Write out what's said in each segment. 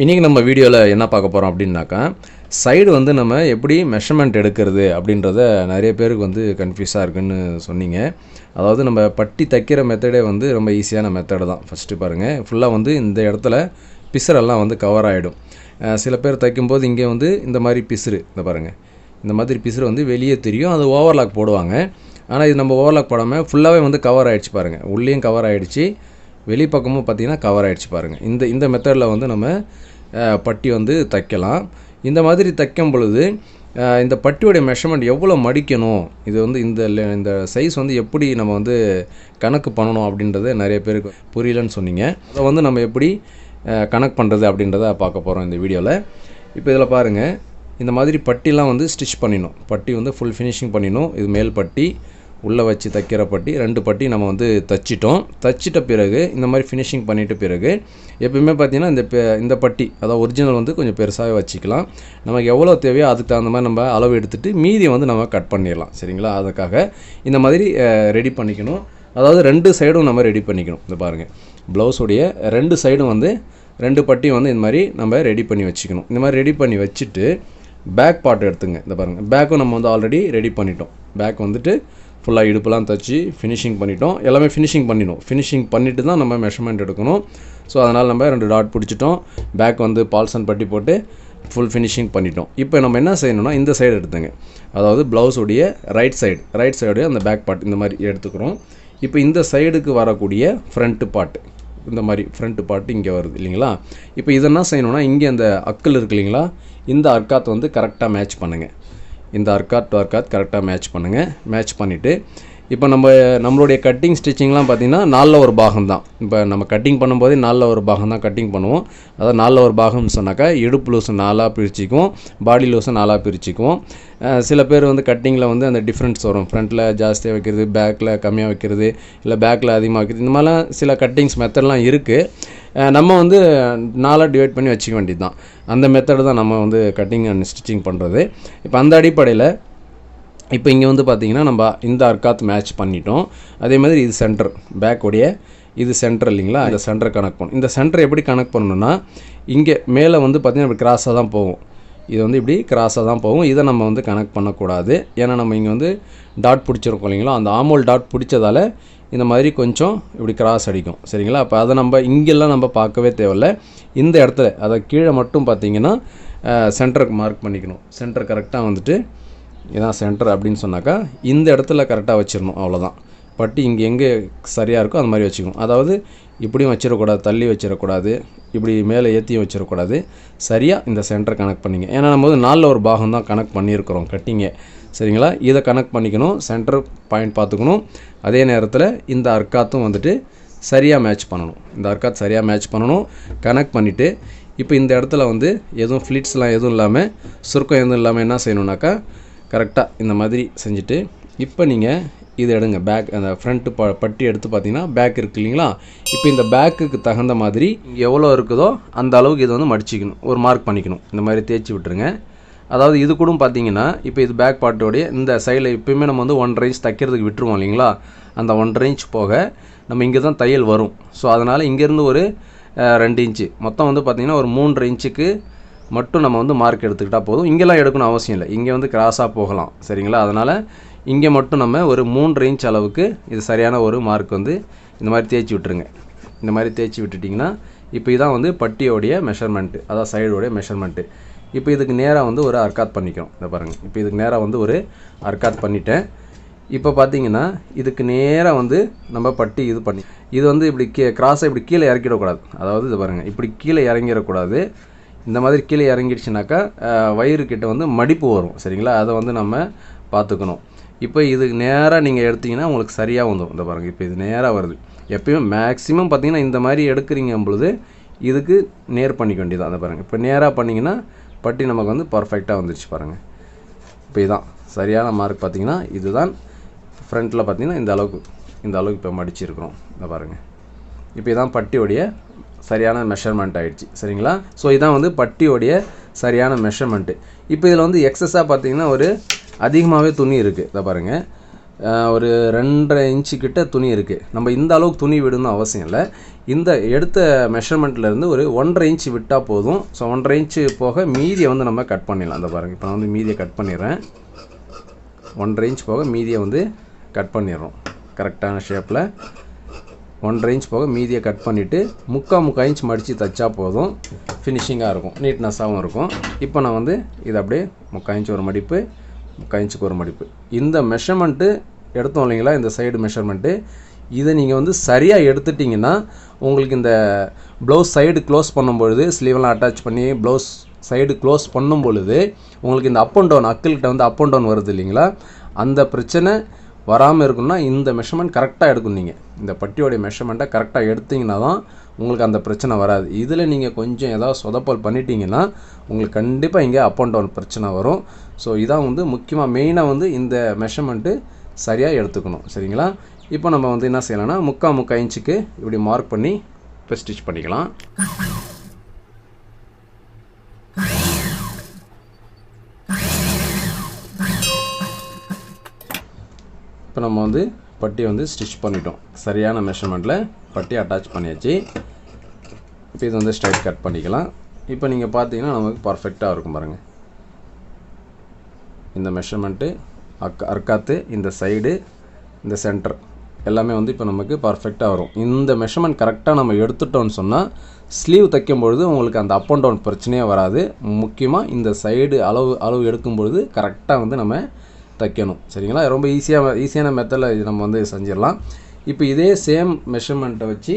இன்றைக்கி நம்ம வீடியோவில் என்ன பார்க்க போகிறோம் அப்படின்னாக்கா சைடு வந்து நம்ம எப்படி மெஷர்மெண்ட் எடுக்கிறது அப்படின்றத நிறைய பேருக்கு வந்து கன்ஃபியூஸாக இருக்குன்னு சொன்னீங்க. அதாவது நம்ம பட்டி தைக்கிற மெத்தடே வந்து ரொம்ப ஈஸியான மெத்தடு தான். ஃபஸ்ட்டு பாருங்கள் ஃபுல்லாக வந்து இந்த இடத்துல பிசுறெல்லாம் வந்து கவர் ஆகிடும் சில பேர் தைக்கும்போது இங்கே வந்து இந்த மாதிரி பிசுறு இந்த பாருங்கள் இந்த மாதிரி பிசுறு வந்து வெளியே தெரியும். அது ஓவர்லாக் போடுவாங்க. ஆனால் இது நம்ம ஓவர்லாக் போடாமல் ஃபுல்லாகவே வந்து கவர் ஆகிடுச்சு பாருங்கள் உள்ளேயும் கவர் ஆகிடுச்சு வெளிப்பக்கமும் பார்த்திங்கன்னா பார்த்தீங்கன்னா கவர் ஆகிடுச்சு பாருங்கள் இந்த இந்த மெத்தடில் வந்து நம்ம பட்டி வந்து தைக்கலாம். இந்த மாதிரி தைக்கும் பொழுது இந்த பட்டியோடைய மெஷர்மெண்ட் எவ்வளோ மடிக்கணும்? இது வந்து இந்த இந்த சைஸ் வந்து எப்படி நம்ம வந்து கணக்கு பண்ணணும் அப்படின்றது நிறைய பேருக்கு புரியலன்னு சொன்னீங்க. அதை வந்து நம்ம எப்படி கணக்கு பண்ணுறது அப்படின்றத பார்க்க போகிறோம் இந்த வீடியோவில் இப்போ இதில் பாருங்கள் இந்த மாதிரி பட்டிலாம் வந்து ஸ்டிச் பண்ணிடணும். பட்டி வந்து ஃபுல் ஃபினிஷிங் பண்ணிடணும். இது மேல் பட்டி. உள்ளே வச்சு தைக்கிற பட்டி ரெண்டு பட்டி நம்ம வந்து தச்சிட்டோம். தச்சிட்ட பிறகு இந்த மாதிரி ஃபினிஷிங் பண்ணிட்ட பிறகு எப்பயுமே பார்த்தீங்கன்னா இந்த பெ- இந்த பட்டி அதாவது ஒரிஜினல் வந்து கொஞ்சம் பெருசாகவே வச்சுக்கலாம். நமக்கு எவ்வளோ தேவையோ அதுக்கு தகுந்த மாதிரி நம்ம அளவு எடுத்துகிட்டு மீதியை வந்து நம்ம கட் பண்ணிடலாம். சரிங்களா? அதுக்காக இந்த மாதிரி ரெடி பண்ணிக்கணும். அதாவது ரெண்டு சைடும் நம்ம ரெடி பண்ணிக்கணும். இந்த பாருங்கள் ப்ளவுஸுடைய ரெண்டு சைடும் வந்து ரெண்டு பட்டியும் வந்து இந்த மாதிரி நம்ம ரெடி பண்ணி வச்சுக்கணும். இந்த மாதிரி ரெடி பண்ணி வச்சுட்டு பேக் பார்ட் எடுத்துங்க. இந்த பாருங்கள் பேக்கும் நம்ம வந்து ஆல்ரெடி ரெடி பண்ணிட்டோம். பேக் வந்துட்டு ஃபுல்லாக இடுப்புலாம் தச்சு ஃபினிஷிங் பண்ணிட்டோம். எல்லாமே ஃபினிஷிங் பண்ணிடும் ஃபினிஷிங் பண்ணிட்டு தான் நம்ம மெஷர்மெண்ட் எடுக்கணும். ஸோ அதனால் நம்ம ரெண்டு டாட் பிடிச்சிட்டோம். பேக் வந்து பால்சன் பட்டி போட்டு ஃபுல் ஃபினிஷிங் பண்ணிட்டோம். இப்போ நம்ம என்ன செய்யணும்னா இந்த சைடு எடுத்துங்க. அதாவது ப்ளவுஸுடைய ரைட் சைடு ரைட் சைடுடைய அந்த பேக் பார்ட் இந்த மாதிரி எடுத்துக்கிறோம். இப்போ இந்த சைடுக்கு வரக்கூடிய ஃப்ரண்ட்டு பார்ட் இந்த மாதிரி ஃப்ரண்ட்டு பார்ட்டு இங்கே வருது இல்லைங்களா? இப்போ இதை என்ன செய்யணும்னா இங்கே அந்த அக்கல் இருக்கு இல்லைங்களா? இந்த அர்க்காத் வந்து கரெக்டாக மேட்ச் பண்ணுங்கள் இந்த அர்க்காத் டு அர்க்காத் கரெக்டாக மேட்ச் பண்ணுங்கள் மேட்ச் பண்ணிவிட்டு இப்போ நம்ம நம்மளுடைய கட்டிங் ஸ்டிச்சிங்லாம் பார்த்தீங்கன்னா நாலில் ஒரு பாகம் தான் இப்போ நம்ம கட்டிங் பண்ணும்போதே நாலில் ஒரு பாகம் தான் கட்டிங் பண்ணுவோம். அதாவது நாலில் ஒரு பாகம்னு சொன்னாக்கா இடுப்பு லூஸை நாலாக பிரிச்சுக்குவோம் பாடி லூஸை நாலாக பிரிச்சுக்குவோம். சில பேர் வந்து கட்டிங்கில் வந்து அந்த டிஃப்ரென்ஸ் வரும். ஃப்ரண்ட்டில் ஜாஸ்தியாக வைக்கிறது பேக்கில் கம்மியாக வைக்கிறது இல்லை பேக்கில் அதிகமாக வைக்கிறது. இந்த மாதிரிலாம் சில கட்டிங்ஸ் மெத்தட்லாம் இருக்குது நம்ம வந்து நாலாக டிவைட் பண்ணி வச்சுக்க வேண்டியது தான் அந்த மெத்தடு தான் நம்ம வந்து கட்டிங் அண்ட் ஸ்டிச்சிங் பண்ணுறது இப்போ அந்த அடிப்படையில் இப்போ இங்கே வந்து பார்த்தீங்கன்னா நம்ம இந்த அர்க்காத் மேட்ச் பண்ணிட்டோம். அதே மாதிரி இது சென்டர் பேக்கோடைய இது சென்டர் இல்லைங்களா? இந்த சென்டர் கனெக்ட் பண்ணணும். இந்த சென்டர் எப்படி கனெக்ட் பண்ணணும்னா இங்கே மேலே வந்து பார்த்தீங்கன்னா இப்படி கிராஸாக தான் போகும். இது வந்து இப்படி கிராஸாக தான் போகும். இதை நம்ம வந்து கனெக்ட் பண்ணக்கூடாது. ஏன்னா நம்ம இங்கே வந்து டாட் பிடிச்சிருக்கோம் இல்லைங்களா? அந்த ஆமோல் டாட் பிடிச்சதால இந்த மாதிரி கொஞ்சம் இப்படி கிராஸ் அடிக்கும். சரிங்களா? அப்போ அதை நம்ம இங்கெல்லாம் நம்ம பார்க்கவே தேவையில்ல. இந்த இடத்துல அதை கீழே மட்டும் பார்த்தீங்கன்னா சென்டருக்கு மார்க் பண்ணிக்கணும். சென்டர் கரெக்டாக வந்துட்டு இதான் சென்டர் அப்படின்னு சொன்னாக்கா இந்த இடத்துல கரெக்டாக வச்சிடணும். அவ்வளோதான் பட்டி இங்கே எங்கே சரியாக இருக்கோ அந்த மாதிரி வச்சுக்கணும். அதாவது இப்படியும் வச்சிடக்கூடாது தள்ளி வச்சிடக்கூடாது இப்படி மேலே ஏற்றியும் வச்சிடக்கூடாது. சரியாக இந்த சென்டர் கனெக்ட் பண்ணிங்க. ஏன்னா நம்ம வந்து நாலில் ஒரு பாகம் தான் கனெக்ட் பண்ணியிருக்கிறோம் கட்டிங்க. சரிங்களா? இதை கனெக்ட் பண்ணிக்கணும். சென்டர் பாயிண்ட் பார்த்துக்கணும். அதே நேரத்தில் இந்த அர்க்காத்தும் வந்துட்டு சரியாக மேட்ச் பண்ணணும். இந்த அர்க்காத் சரியாக மேட்ச் பண்ணணும். கனெக்ட் பண்ணிவிட்டு இப்போ இந்த இடத்துல வந்து எதுவும் ஃப்ளிட்ஸ்லாம் எதுவும் இல்லாமல் சுருக்கம் எதுவும் இல்லாமல் என்ன செய்யணுன்னாக்கா கரெக்டாக இந்த மாதிரி செஞ்சுட்டு இப்போ நீங்கள் இது எடுங்க. பேக் அந்த ஃப்ரண்ட்டு ப பட்டி எடுத்து பார்த்தீங்கன்னா பேக் இருக்கு இல்லைங்களா? இப்போ இந்த பேக்குக்கு தகுந்த மாதிரி எவ்வளோ இருக்குதோ அந்த அளவுக்கு இதை வந்து மடிச்சிக்கணும். ஒரு மார்க் பண்ணிக்கணும். இந்த மாதிரி தேய்ச்சி விட்டுருங்க. அதாவது இது கூட பார்த்தீங்கன்னா இப்போ இது பேக் பார்ட்டோடைய இந்த சைடில் எப்பயுமே நம்ம வந்து ஒன் இன்ச் தைக்கிறதுக்கு விட்டுருவோம் இல்லைங்களா? அந்த ஒன்றரை இன்ச் போக நம்ம இங்கே தான் தையல் வரும். ஸோ அதனால் இங்கேருந்து ஒரு ரெண்டு இன்ச்சு மொத்தம் வந்து பார்த்திங்கன்னா ஒரு மூன்றரை இன்ச்சுக்கு மட்டும் நம்ம வந்து மார்க் எடுத்துக்கிட்டால் போதும். இங்கெல்லாம் எடுக்கணும் அவசியம் இல்லை. இங்கே வந்து கிராஸாக போகலாம். சரிங்களா? அதனால் இங்கே மட்டும் நம்ம ஒரு மூன்று இன்ச் அளவுக்கு இது சரியான ஒரு மார்க் வந்து இந்த மாதிரி தேய்ச்சி விட்டுருங்க. இந்த மாதிரி தேய்ச்சி விட்டுட்டிங்கன்னா இப்போ இதான் வந்து பட்டியோடைய மெஷர்மெண்ட்டு அதான் சைடோடைய மெஷர்மெண்ட்டு இப்போ இதுக்கு நேராக வந்து ஒரு அர்க்காத் பண்ணிக்கிறோம். இதை பாருங்கள் இப்போ இதுக்கு நேராக வந்து ஒரு அர்க்காத் பண்ணிட்டேன். இப்போ பார்த்தீங்கன்னா இதுக்கு நேராக வந்து நம்ம பட்டி இது பண்ணி இது வந்து இப்படி கீ கிராஸை இப்படி கீழே இறக்கிடக்கூடாது. அதாவது இது பாருங்கள் இப்படி கீழே இறங்கிடக்கூடாது. இந்த மாதிரி கீழே இறங்கிடுச்சுனாக்கா வயிறு கிட்ட வந்து மடிப்பு வரும். சரிங்களா? அதை வந்து நம்ம பார்த்துக்கணும். இப்போ இதுக்கு நேராக நீங்கள் எடுத்தீங்கன்னா உங்களுக்கு சரியாக வந்துடும் இந்த பாருங்கள் இப்போ இது நேராக வருது. எப்பயுமே மேக்ஸிமம் பார்த்தீங்கன்னா இந்த மாதிரி எடுக்கிறீங்க பொழுது இதுக்கு நேர் பண்ணிக்க வேண்டியதான் அந்த பாருங்கள் இப்போ நேராக பண்ணிங்கன்னா பட்டி நமக்கு வந்து பர்ஃபெக்டாக வந்துருச்சு பாருங்கள் இப்போ இதான். சரியான மார்க் பார்த்தீங்கன்னா இதுதான் ஃப்ரண்ட்டில் பார்த்தீங்கன்னா இந்த அளவுக்கு இந்த அளவுக்கு இப்போ மடிச்சிருக்கிறோம். இந்த பாருங்கள் இப்போ இதான் பட்டியோடைய சரியான மெஷர்மெண்ட் ஆகிடுச்சு சரிங்களா? ஸோ இதான் வந்து பட்டியோடைய சரியான மெஷர்மெண்ட்டு இப்போ இதில் வந்து எக்ஸஸாக பார்த்தீங்கன்னா ஒரு அதிகமாகவே துணி இருக்குது இதை பாருங்கள் ஒரு ரெண்டரை இன்ச்சு கிட்ட துணி இருக்குது நம்ம இந்த அளவுக்கு துணி விடணும் அவசியம் இல்லை. இந்த எடுத்த மெஷர்மெண்ட்லேருந்து ஒரு ஒன்றரை இன்ச்சு விட்டால் போதும். ஸோ ஒன்றரை இன்ச்சு போக மீதியை வந்து நம்ம கட் பண்ணிடலாம். அந்த பாருங்கள் இப்போ நான் வந்து மீதியை கட் பண்ணிடுறேன். ஒன்றரை இன்ச் போக மீதியை வந்து கட் பண்ணிடுறோம். கரெக்டான ஷேப்பில் ஒன்றரை இன்ச் போக மீதியை கட் பண்ணிவிட்டு முக்கால் முக்கால் இன்ச் மடித்து தைச்சா போதும். ஃபினிஷிங்காக இருக்கும். நீட்னஸாகவும் இருக்கும். இப்போ நான் வந்து இது அப்படியே முக்கால் இன்ச் ஒரு மடிப்பு முக்கால் இன்ச்சுக்கு ஒரு மடிப்பு. இந்த மெஷர்மெண்ட்டு எடுத்தோம் இல்லைங்களா இந்த சைடு மெஷர்மெண்ட்டு இதை நீங்கள் வந்து சரியாக எடுத்துட்டிங்கன்னா உங்களுக்கு இந்த ப்ளவுஸ் சைடு க்ளோஸ் பண்ணும்பொழுது ஸ்லீவெல்லாம் அட்டாச் பண்ணி ப்ளவுஸ் சைடு க்ளோஸ் பண்ணும் பொழுது உங்களுக்கு இந்த அப் அண்ட் டவுன் அக்கிள்கிட்ட வந்து அப் அண்ட் டவுன் வருது இல்லைங்களா? அந்த பிரச்சனை வராமல் இருக்குன்னா இந்த மெஷர்மெண்ட் கரெக்டாக எடுக்கணும் நீங்கள் இந்த பட்டியோடைய மெஷர்மெண்ட்டை கரெக்டாக எடுத்தீங்கன்னா தான் உங்களுக்கு அந்த பிரச்சனை வராது. இதில் நீங்கள் கொஞ்சம் ஏதாவது சொதப்பல் பண்ணிட்டீங்கன்னா உங்களுக்கு கண்டிப்பாக இங்கே அப் அண்ட் டவுன் பிரச்சனை வரும். ஸோ இதான் வந்து முக்கியமாக மெயினாக வந்து இந்த மெஷர்மெண்ட்டு சரியாக எடுத்துக்கணும் சரிங்களா? இப்போ நம்ம வந்து என்ன செய்யலாம்னா முக்கால் முக்கால் இன்ச்சுக்கு இப்படி மார்க் பண்ணி இப்போ ஸ்டிச் பண்ணிக்கலாம். இப்போ நம்ம வந்து பட்டி வந்து ஸ்டிச் பண்ணிட்டோம். சரியான மெஷர்மெண்ட்டில் பட்டி அட்டாச் பண்ணியாச்சு. இப்போ இது வந்து ஸ்ட்ரைட் கட் பண்ணிக்கலாம். இப்போ நீங்கள் பார்த்தீங்கன்னா நமக்கு பர்ஃபெக்டாக இருக்கும் பாருங்கள் இந்த மெஷர்மெண்ட்டு அக் அர்க்காத்து இந்த சைடு இந்த சென்டர் எல்லாமே வந்து இப்போ நமக்கு பர்ஃபெக்டாக வரும். இந்த மெஷர்மெண்ட் கரெக்டாக நம்ம எடுத்துட்டோம்னு சொன்னால் ஸ்லீவ் தைக்கும் பொழுது உங்களுக்கு அந்த அப் அண்ட் டவுன் பிரச்சனையே வராது. முக்கியமாக இந்த சைடு அளவு அளவு எடுக்கும் பொழுது கரெக்டாக வந்து நம்ம தைக்கணும். சரிங்களா? ரொம்ப ஈஸியாக ஈஸியான மெத்தடில் இது நம்ம வந்து செஞ்சிடலாம். இப்போ இதே சேம் மெஷர்மெண்ட்டை வச்சு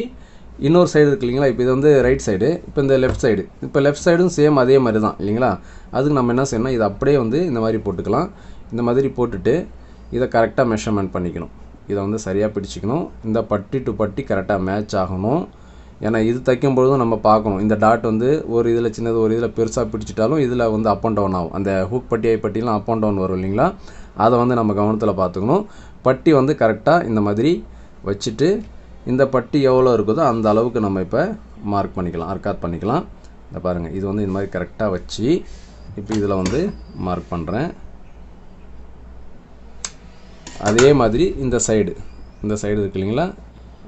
இன்னொரு சைடு இருக்கு இல்லைங்களா? இப்போ இது வந்து ரைட் சைடு இப்போ இந்த லெஃப்ட் சைடு இப்போ லெஃப்ட் சைடும் சேம் அதே மாதிரி தான் இல்லைங்களா? அதுக்கு நம்ம என்ன செய்யணும் இதை அப்படியே வந்து இந்த மாதிரி போட்டுக்கலாம். இந்த மாதிரி போட்டுட்டு இதை கரெக்டாக மெஷர்மெண்ட் பண்ணிக்கணும். இதை வந்து சரியாக பிடிச்சிக்கணும். இந்த பட்டி டு பட்டி கரெக்டாக மேட்ச் ஆகணும். ஏன்னா இது தைக்கும் பொழுதும் நம்ம பார்க்கணும். இந்த டாட் வந்து ஒரு இதில் சின்னது ஒரு இதில் பெருசாக பிடிச்சிட்டாலும் இதில் வந்து அப் அண்ட் டவுன் ஆகும். அந்த ஹூக் பட்டியை பட்டிலாம் அப் அண்ட் டவுன் வரும் இல்லைங்களா? அதை வந்து நம்ம கவனத்தில் பார்த்துக்கணும். பட்டி வந்து கரெக்டாக இந்த மாதிரி வச்சுட்டு இந்த பட்டி எவ்வளோ இருக்குதோ அந்த அளவுக்கு நம்ம இப்போ மார்க் பண்ணிக்கலாம் அர்க்காத் பண்ணிக்கலாம். இந்த பாருங்கள் இது வந்து இந்த மாதிரி கரெக்டாக வச்சு இப்போ இதில் வந்து மார்க் பண்ணுறேன் அதே மாதிரி இந்த சைடு இந்த சைடு இருக்கு இல்லைங்களா?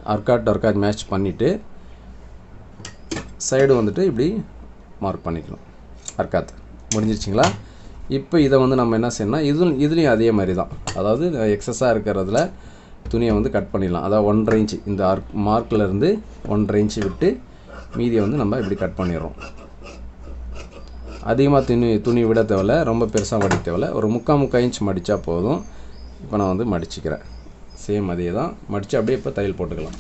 அர்காட் அர்காட் மேட்ச் பண்ணிவிட்டு சைடு வந்துட்டு இப்படி மார்க் பண்ணிக்கணும். அர்காத் முடிஞ்சிருச்சிங்களா? இப்போ இதை வந்து நம்ம என்ன செய்யணும்னா இது இதுலேயும் அதே மாதிரி தான். அதாவது எக்ஸஸாக இருக்கிறதுல துணியை வந்து கட் பண்ணிடலாம். அதாவது ஒன்றரை இன்ச்சு இந்த ஆர்க் மார்க்கில் ஒன்றரை இன்ச்சு விட்டு மீதியை வந்து நம்ம இப்படி கட் பண்ணிடுறோம். அதிகமாக துணி துணி விட தேவையில்ல ரொம்ப பெருசாக மடிக்க தேவையில்ல. ஒரு முக்கால் முக்கால் இன்ச் மடித்தா போதும். இப்போ நான் வந்து மடிச்சுக்கிறேன். சேம் அதே தான். மடித்து அப்படியே இப்போ தையல் போட்டுக்கலாம்.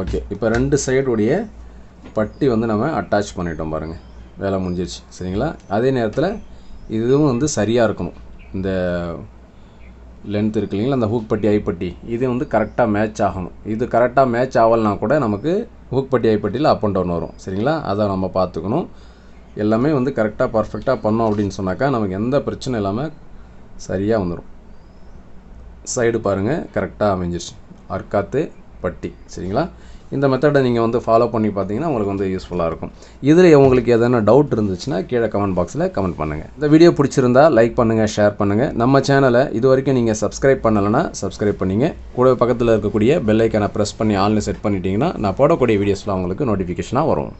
ஓகே இப்போ ரெண்டு சைடுடைய பட்டி வந்து நம்ம அட்டாச் பண்ணிட்டோம் பாருங்கள் வேலை முடிஞ்சிருச்சு. சரிங்களா? அதே நேரத்தில் இதுவும் வந்து சரியாக இருக்கணும். இந்த லென்த் இருக்கு இல்லைங்களா? அந்த ஹூக் பட்டி ஐப்பட்டி இது வந்து கரெக்டாக மேட்ச் ஆகணும். இது கரெக்டாக மேட்ச் ஆகலைனா கூட நமக்கு ஹூக் பட்டி ஐப்பட்டியில் அப் அண்ட் டவுன் வரும். சரிங்களா? அதை நம்ம பார்த்துக்கணும். எல்லாமே வந்து கரெக்டாக பர்ஃபெக்டாக பண்ணோம் அப்படின்னு சொன்னாக்கா நமக்கு எந்த பிரச்சனை இல்லாமல் சரியாக வந்துடும் சைடு பாருங்கள் கரெக்டாக அமைஞ்சிருச்சு. அர்க்காத்து பட்டி. சரிங்களா? இந்த மெத்தடை நீங்கள் வந்து ஃபாலோ பண்ணி பார்த்தீங்கன்னா உங்களுக்கு வந்து யூஸ்ஃபுல்லாக இருக்கும். இதில் உங்களுக்கு எதனா டவுட் இருந்துச்சுன்னா கீழே கமெண்ட் பாக்ஸில் கமெண்ட் பண்ணுங்கள் இந்த வீடியோ பிடிச்சிருந்தா லைக் பண்ணுங்கள் ஷேர் பண்ணுங்கள் நம்ம சேனலை இது வரைக்கும் நீங்கள் சப்ஸ்கிரைப் பண்ணலைன்னா சப்ஸ்கிரைப் பண்ணிங்க. கூட பக்கத்தில் இருக்கக்கூடிய பெல்லைக்கான ப்ரெஸ் பண்ணி ஆன்லைன் செட் பண்ணிட்டீங்கன்னா நான் போடக்கூடிய வீடியோஸ்லாம் உங்களுக்கு நோட்டிஃபிகேஷனாக வரும்.